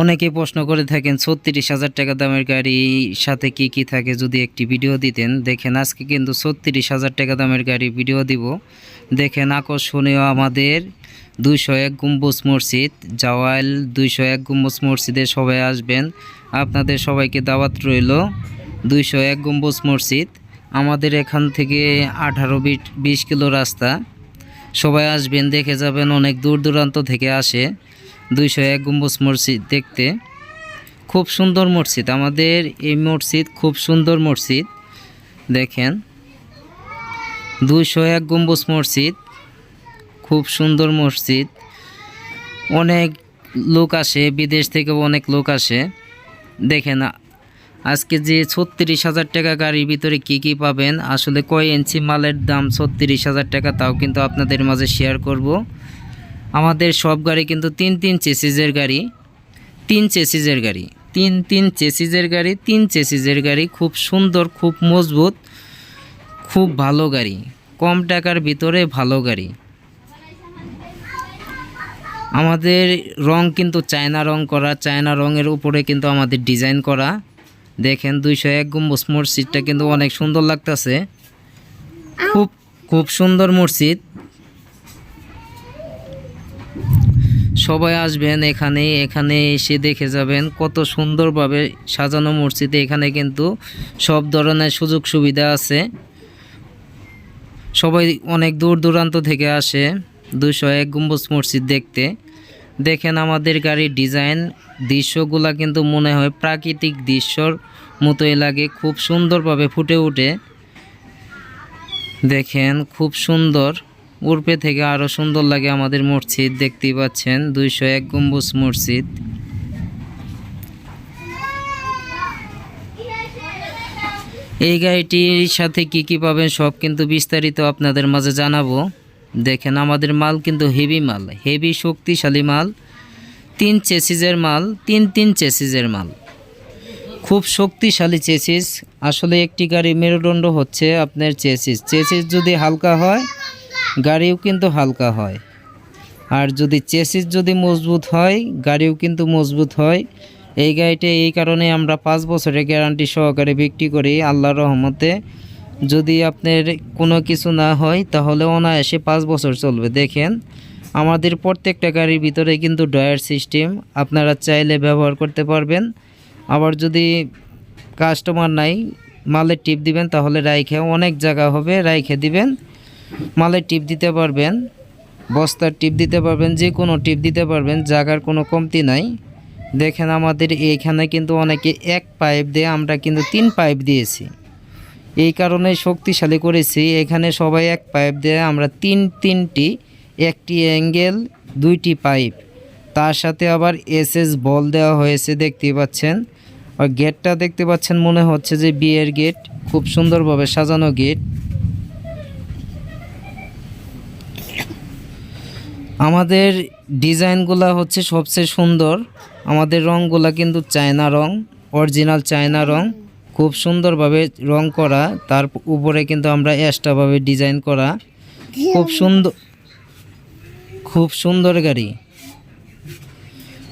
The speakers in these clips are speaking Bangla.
অনেকে প্রশ্ন করে থাকেন, ছত্রিশ হাজার টাকা দামের গাড়ির সাথে কি কি থাকে? যদি একটি ভিডিও দিতেন, দেখেন আজকে কিন্তু ছত্রিশ হাজার টাকা দামের গাড়ি ভিডিও দিব। দেখেন আকর্ষণীয় আমাদের দুইশো এক গম্বুজ মসজিদ জাওয়াল দুইশো এক গুম্বুজ মসজিদে সবাই আসবেন। আপনাদের সবাইকে দাওয়াত রইল দুইশো এক গম্বুজ মসজিদ। আমাদের এখান থেকে আঠারো বিশ কিলো রাস্তা। সবাই আসবেন, দেখে যাবেন, অনেক দূর দূরান্ত থেকে আসে। দুইশো এক গম্বুজ মসজিদ দেখতে। খুব সুন্দর মসজিদ। আমাদের এই মসজিদ খুব সুন্দর মসজিদ। দেখেন। দুইশো এক গম্বুজ মসজিদ। খুব সুন্দর মসজিদ। অনেক লোক আসে, বিদেশ থেকে অনেক লোক আসে। দেখেন, আজকে যে ছত্রিশ হাজার টাকা গাড়ির ভিতরে কি কি পাবেন, আসলে কয় ইঞ্চি মালের দাম ছত্রিশ হাজার টাকা, তাও কিন্তু আপনাদের মাঝে শেয়ার করব। আমাদের সব গাড়ি কিন্তু তিন তিন চেসিজের গাড়ি, তিন চেসিজের গাড়ি, তিন তিন চেসিজের গাড়ি, তিন চেসিজের গাড়ি, খুব সুন্দর, খুব মজবুত, খুব ভালো গাড়ি, কম টাকার ভিতরে ভালো গাড়ি। আমাদের রং কিন্তু চায়না রং করা, চায়না রঙের উপরে কিন্তু আমাদের ডিজাইন করা। দেখেন দুইশো এক গম্বুজ মসজিদটা কিন্তু অনেক সুন্দর লাগতেছে। খুব খুব সুন্দর মসজিদ। সবাই আসবেন এখানে এখানে এসে দেখে যাবেন কত সুন্দরভাবে সাজানো মসজিদে। এখানে কিন্তু সব ধরনের সুযোগ সুবিধা আছে। সবাই অনেক দূর দূরান্ত থেকে আসে দুশো এক গম্বুজ মসজিদ দেখতে। দেখেন আমাদের গাড়ির ডিজাইন, দৃশ্যগুলা কিন্তু মনে হয় প্রাকৃতিক দৃশ্যর মতোই লাগে, খুব সুন্দরভাবে ফুটে ওঠে। দেখেন, খুব সুন্দর। উর্পে থেকে আরও সুন্দর লাগে আমাদের মসজিদ, দেখতেই পাচ্ছেন, দুইশো এক গম্বুজ মসজিদ। এই গাড়িটির সাথে কি কি পাবেন সব কিন্তু বিস্তারিত আপনাদের মাঝে জানাব। দেখেন, আমাদের মাল কিন্তু হেভি মাল হেভি শক্তিশালী মাল, তিন চেসিজের মাল, তিন তিন চেসিজের মাল। খুব শক্তিশালী চেসিস আসলে একটি গাড়ি মেরুদণ্ড হচ্ছে আপনার চেসিস চেসিস যদি হালকা হয় গাড়িও কিন্তু হালকা হয়। আর যদি চেসিস যদি মজবুত হয়, গাড়িও কিন্তু মজবুত হয়। এই গাড়িটা এই কারণে আমরা পাঁচ বছরের গ্যারান্টি সহকারে বিক্রি করি আল্লাহর রহমতে। যদি আপনার কোনো কিছু না হয়, তাহলে অনায়াসে পাঁচ বছর চলবে। দেখেন, আমাদের প্রত্যেকটা গাড়ির ভিতরে কিন্তু ডয়ার সিস্টেম, আপনারা চাইলে ব্যবহার করতে পারবেন। আবার যদি কাস্টমার নাই, মালের টিপ দিবেন, তাহলে রাইখে অনেক জায়গা হবে, রাইখে দিবেন। মালের টিপ দিতে পারবেন, বস্তার টিপ দিতে পারবেন, যে কোনো টিপ দিতে পারবেন, জায়গার কোনো কমতি নাই। দেখেন আমাদের এইখানে কিন্তু অনেকে এক পাইপ দিয়ে আমরা কিন্তু তিন পাইপ দিয়েছি। এই কারণে শক্তিশালী করেছি। এখানে সবাই এক পাইপ দিয়ে আমরা তিন, তিনটি, একটি অ্যাঙ্গেল, দুইটি পাইপ। তার সাথে আবার এসএস বল দেওয়া হয়েছে দেখতে পাচ্ছেন। আর গেটটা দেখতে পাচ্ছেন, মনে হচ্ছে যে বিয়ের গেট, খুব সুন্দরভাবে সাজানো গেট। আমাদের ডিজাইনগুলা হচ্ছে সবচেয়ে সুন্দর। আমাদের রঙগুলা কিন্তু চায়না রং, অরিজিনাল চায়না রং। খুব সুন্দরভাবে রং করা, তার উপরে কিন্তু আমরা এক্সট্রাভাবে ডিজাইন করা। খুব সুন্দর খুব সুন্দর গাড়ি।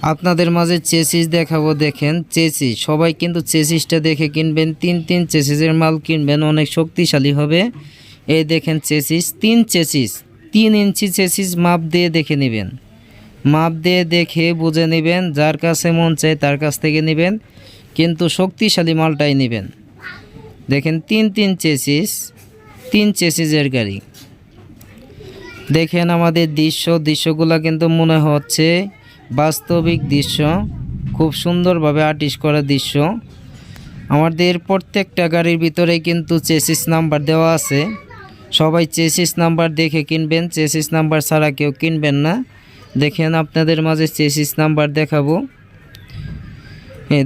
আপনাদের মাঝে চেসিস দেখাবো, দেখেন চেসিস। সবাই কিন্তু চেসিসটা দেখে কিনবেন, তিন তিন চেসিসের মাল কিনবেন, অনেক শক্তিশালী হবে। এই দেখেন চেসিস, তিন চেসিস। তিন ইঞ্চি চেসিস মাপ দিয়ে দেখে নেবেন। মাপ দিয়ে দেখে বুঝে নেবেন যার কাছে মন চায় তার কাছ থেকে নেবেন, কিন্তু শক্তিশালী মালটাই নেবেন। দেখেন, তিন তিন চেসিস, তিন চেসিসের গাড়ি। দেখেন আমাদের দৃশ্য, দৃশ্যগুলো কিন্তু মনে হচ্ছে বাস্তবিক দৃশ্য, খুব সুন্দরভাবে আর্টিস্ট করা দৃশ্য। আমাদের প্রত্যেকটা গাড়ির ভিতরে কিন্তু চেসিস নাম্বার দেওয়া আছে। সবাই চেসিস নাম্বার দেখে কিনবেন, চেসিস নাম্বার ছাড়া কেউ কিনবেন না। দেখেন আপনাদের মাঝে চেসিস নাম্বার দেখাবো।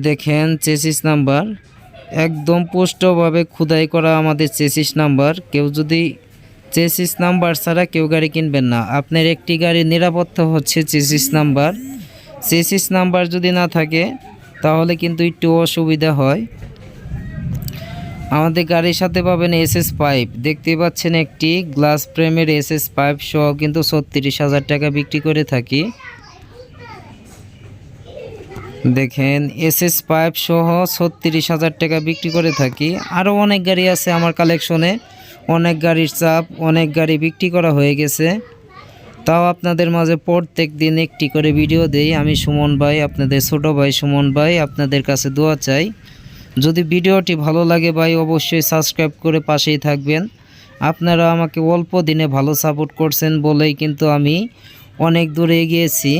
দেখেন চেসিস নাম্বার। একদম পুষ্টভাবে খুদাই করা আমাদের চেসিস নাম্বার। কেউ যদি চেসিস নাম্বার ছাড়া কেউ গাড়ি কিনবেন না। আপনার একটি গাড়ির নিরাপত্তা হচ্ছে চেসিস নাম্বার। চেসিস নাম্বার যদি না থাকে, তাহলে কিন্তু একটু অসুবিধা হয়। আমাদের গাড়ির সাথে পাবেন এসএস পাইপ। দেখতে পাচ্ছেন একটি গ্লাস ফ্রেমের এসএস পাইপ সহ কিন্তু ছত্রিশ হাজার টাকা বিক্রি করে থাকি। দেখেন এস এস পাইপ সহ ছত্রিশ হাজার টাকা বিক্রি করে থাকি। আরও অনেক গাড়ি আছে আমার কালেকশনে। অনেক গাড়ির চাপ, অনেক গাড়ি বিক্রি করা হয়ে গেছে। তাও আপনাদের মাঝে প্রত্যেক দিন একটি করে ভিডিও দেই। আমি সুমন ভাই, আপনাদের ছোট ভাই সুমন ভাই, আপনাদের কাছে দোয়া চাই। যদি ভিডিওটি ভালো লাগে ভাই, অবশ্যই সাবস্ক্রাইব করে পাশেই থাকবেন। আপনারা আমাকে অল্প দিনে ভালো সাপোর্ট করছেন বলেই কিন্তু আমি অনেক দূরে এগিয়েছি।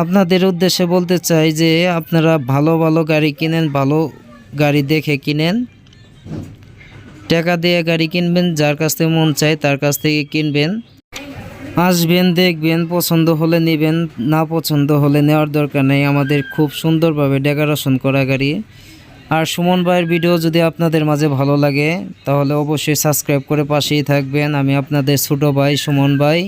আপনাদের উদ্দেশ্যে বলতে চাই যে, আপনারা ভালো ভালো গাড়ি কিনেন, ভালো গাড়ি দেখে কিনেন। টাকা দিয়ে গাড়ি কিনবেন, যার কাছ থেকে মন চায় তার কাছ থেকে কিনবেন। আসবেন, দেখবেন, পছন্দ হলে নেবেন, না পছন্দ হলে নেওয়ার দরকার নেই। আমাদের খুব সুন্দরভাবে ডেকোরেশন করা গাড়ি। আর সুমন ভাইয়ের ভিডিও যদি আপনাদের মাঝে ভালো লাগে, তাহলে অবশ্যই সাবস্ক্রাইব করে পাশেই থাকবেন। আমি আপনাদের ছোটো ভাই সুমন ভাই।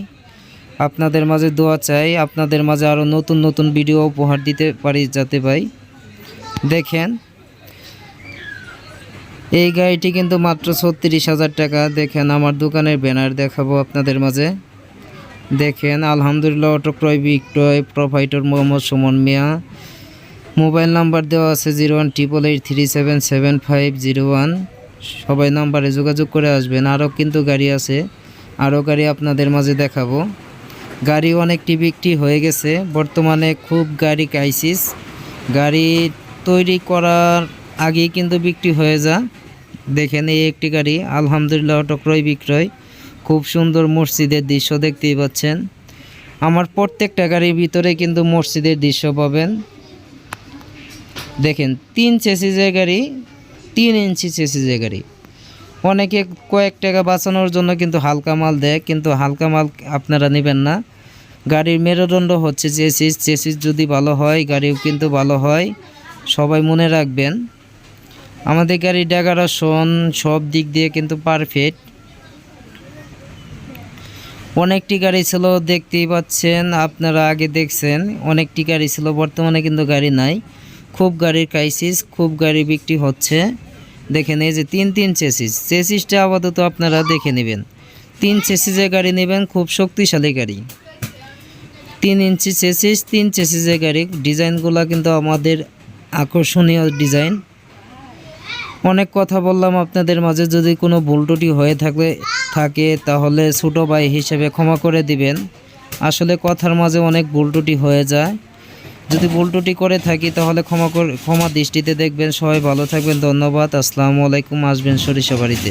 আপনাদের মাঝে দোয়া চাই, আপনাদের মাঝে আরও নতুন নতুন ভিডিও উপহার দিতে পারি যাতে ভাই। দেখেন, এই গাড়িটি কিন্তু মাত্র ছত্রিশ হাজার টাকা। দেখেন, আমার দোকানের ব্যানার দেখাবো আপনাদের মাঝে। দেখেন, আলহামদুলিল্লাহ অটো ক্রয় বিক্রয় provider Mohammad Suman Mia. Mobile number দেওয়া আছে zero one triple eight three seven seven five zero one সবাই নাম্বারে যোগাযোগ করে আসবেন। আরও কিন্তু গাড়ি আছে। আরও গাড়ি আপনাদের মাঝে দেখাবো। গাড়ি অনেকটি বিক্রি হয়ে গেছে। বর্তমানে খুব গাড়ি ক্রাইসিস গাড়ি তৈরি করার আগেই কিন্তু বিক্রি হয়ে যা দেখেন, এই একটি গাড়ি, আলহামদুলিল্লাহ অটো ক্রয় বিক্রয়। খুব সুন্দর মসজিদের দৃশ্য দেখতেই পাচ্ছেন। আমার প্রত্যেকটা গাড়ির ভিতরে কিন্তু মসজিদের দৃশ্য পাবেন। দেখেন, তিন চেসিজের গাড়ি, তিন ইঞ্চি চেসিজের গাড়ি। অনেকে কয়েক টাকা বাঁচানোর জন্য কিন্তু হালকা মাল দেয়, কিন্তু হালকা মাল আপনারা নেবেন না। গাড়ির মেরুদণ্ড হচ্ছে চেসিস। চেসিস যদি ভালো হয়, গাড়িও কিন্তু ভালো হয়। সবাই মনে রাখবেন, আমাদের গাড়ির ডেকারেশন সব দিক দিয়ে কিন্তু পারফেক্ট অনেকটি গাড়ি ছিল, দেখতেই পাচ্ছেন, আপনারা আগে দেখছেন, অনেকটি গাড়ি ছিল, বর্তমানে কিন্তু গাড়ি নাই। খুব গাড়ির ক্রাইসিস খুব গাড়ি বিক্রি হচ্ছে। দেখেন, এই যে তিন তিন চেসিস চেসিসটা আপাতত আপনারা দেখে নেবেন। তিন চেসিসের গাড়ি নেবেন, খুব শক্তিশালী গাড়ি। তিন ইঞ্চি চেসিস তিন চেসিসের গাড়ি। ডিজাইনগুলো কিন্তু আমাদের আকর্ষণীয় ডিজাইন। অনেক কথা বললাম আপনাদের মাঝে। যদি কোনো ভুল ত্রুটি হয়ে থাকলে থাকে, তাহলে ছোটো ভাই হিসেবে ক্ষমা করে দিবেন। আসলে কথার মাঝে অনেক ভুল ত্রুটি হয়ে যায়। যদি ভুল ত্রুটি করে থাকি, তাহলে ক্ষমা ক্ষমা দৃষ্টিতে দেখবেন। সবাই ভালো থাকবেন। ধন্যবাদ। আসসালামু আলাইকুম। আসবেন সরিষা বাড়িতে